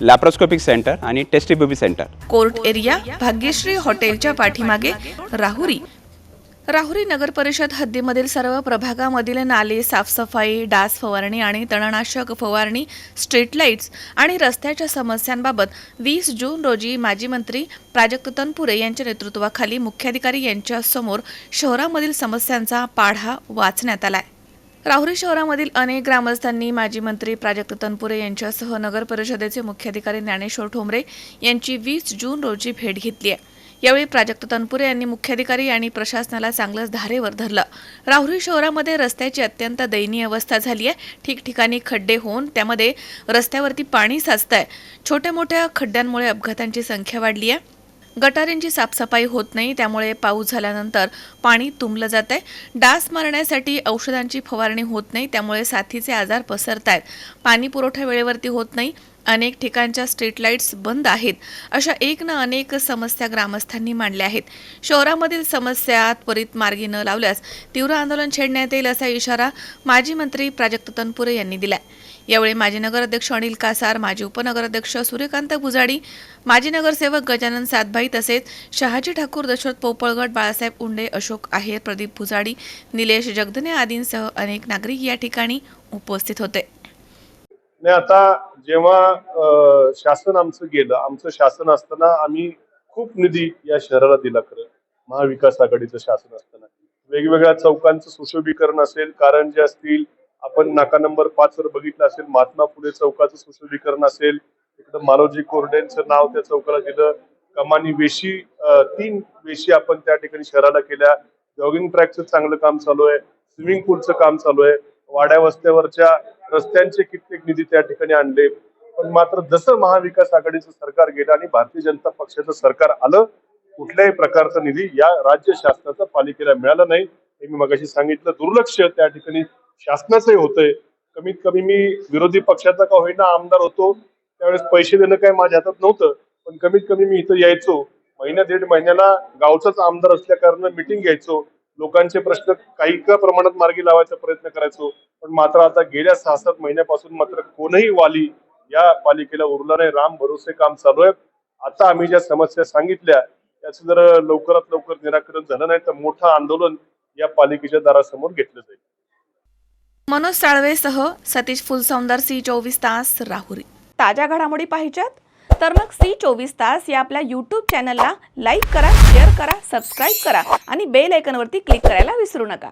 Laparoscopic centre आणि test tube baby centre court area Bhagyashree हॉटेलच्या पाठीमागे राहुरी. राहुरी नगर परिषद हद्दीमधील सर्व प्रभागामधील नाले साफसफाई डास फवारणी आणि तणनाशक फवारणी स्ट्रीट लाईट्स आणि रस्त्याच्या समस्यांबाबत वीस जून रोजी माजी मंत्री प्राजक्त तनपुरे यांच्या नेतृत्वाखाली मुख्याधिकारी यांच्यासमोर शहरामधील समस्यांचा पाढा वाचण्यात आला आहे राहुरी शहरामधील अनेक ग्रामस्थांनी माजी मंत्री प्राजक्त तनपुरे यांच्यासह नगर परिषदेचे मुख्याधिकारी ज्ञानेश्वर ठोंबरे यांची वीस जून रोजी भेट घेतली आहे. यावेळी प्राजक्त तनपुरे यांनी मुख्याधिकारी आणि प्रशासनाला चांगलंच धारेवर धरलं. राहुरी शहरामध्ये रस्त्याची अत्यंत दयनीय अवस्था झाली आहे. ठिकठिकाणी खड्डे होऊन त्यामध्ये रस्त्यावरती पाणी साचत आहे छोट्या मोठ्या खड्ड्यांमुळे अपघातांची संख्या वाढली आहे. गटारींची साफसफाई होत नाही त्यामुळे पाऊस झाल्यानंतर पाणी तुंबलं जात आहे डास मारण्यासाठी औषधांची फवारणी होत नाही त्यामुळे साथीचे आजार पसरत आहेत पाणी पुरवठा वेळेवरती होत नाही. अनेक ठिकाणच्या स्ट्रीट लाईट्स बंद आहेत. अशा एक ना अनेक समस्या ग्रामस्थांनी मांडल्या आहेत. शहरामधील समस्या त्वरित मार्गी न लावल्यास तीव्र आंदोलन छेडण्यात येईल असा इशारा माजी मंत्री प्राजक्त तनपुरे यांनी दिला यावेळी माजी नगराध्यक्ष अनिल कासार माजी उपनगराध्यक्ष सूर्यकांत पुजाडी माजी नगरसेवक गजानन सातभाई तसेच शहाजी ठाकूर दशरथ पोपळगड बाळासाहेब उंडे अशोक आहेर प्रदीप भुजाडी निलेश जगदने आदींसह अनेक नागरिक या ठिकाणी उपस्थित होते. नाही आता जेव्हा शासन आमचं गेलं आमचं शासन असताना आम्ही खूप निधी या शहराला दिला खरं. महाविकास आघाडीचं शासन असताना. वेगवेगळ्या चौकांचं सुशोभीकरण असेल कारण जे असतील आपण नाका नंबर पाच वर बघितलं असेल महात्मा फुले चौकाचं सुशोभीकरण असेल इकडं मालोजी कोरडेंचं नाव त्या चौकाला दिलं कमानी वेशी तीन वेशी आपण त्या ठिकाणी शहराला केल्या. जॉगिंग ट्रॅकचं चांगलं काम चालू आहे स्विमिंग पूलचं काम चालू आहे. वाड्या वस्त्यावरच्या रस्त्यांचे कित्येक निधी त्या ठिकाणी आणले. पण मात्र जसं महाविकास आघाडीचं सरकार गेलं आणि भारतीय जनता पक्षाचं सरकार आलं कुठल्याही प्रकारचा निधी या राज्य शासनाचा पालिकेला मिळाला नाही. हे मी मगाशी सांगितलं. दुर्लक्ष त्या ठिकाणी शासनाचंही होतंय. कमीत कमी मी विरोधी पक्षाचा का होईना आमदार होतो. त्यावेळेस पैसे देणं काय माझ्या हातात नव्हतं. पण कमीत कमी मी इथं यायचो. महिन्या दीड महिन्याला गावचाच आमदार असल्या कारण मिटिंग घ्यायचो. लोकांचे प्रश्न काही का प्रमाणात मार्गी लावायचा प्रयत्न करायचो? पण मात्र आता गेल्या सहा सात महिन्यापासून मात्र कोणही वाली या पालिकेला उरला नाही. राम भरोसे काम चालू आहे आता आम्ही ज्या समस्या सांगितल्या त्याचं जर लवकरात लवकर निराकरण झालं नाही तर मोठं आंदोलन या पालिकेच्या दारासमोर घेतलं जाईल. मनोज साळवेसह सतीश फुलसौंदर सी चोवीस तास राहुरी. ताज्या घडामोडी पाहिजेत? तर मग सी चोवीस तास या आपल्या यूट्यूब चॅनलला लाईक करा शेअर करा सबस्क्राईब करा आणि बेल आयकॉनवरती क्लिक करायला विसरू नका.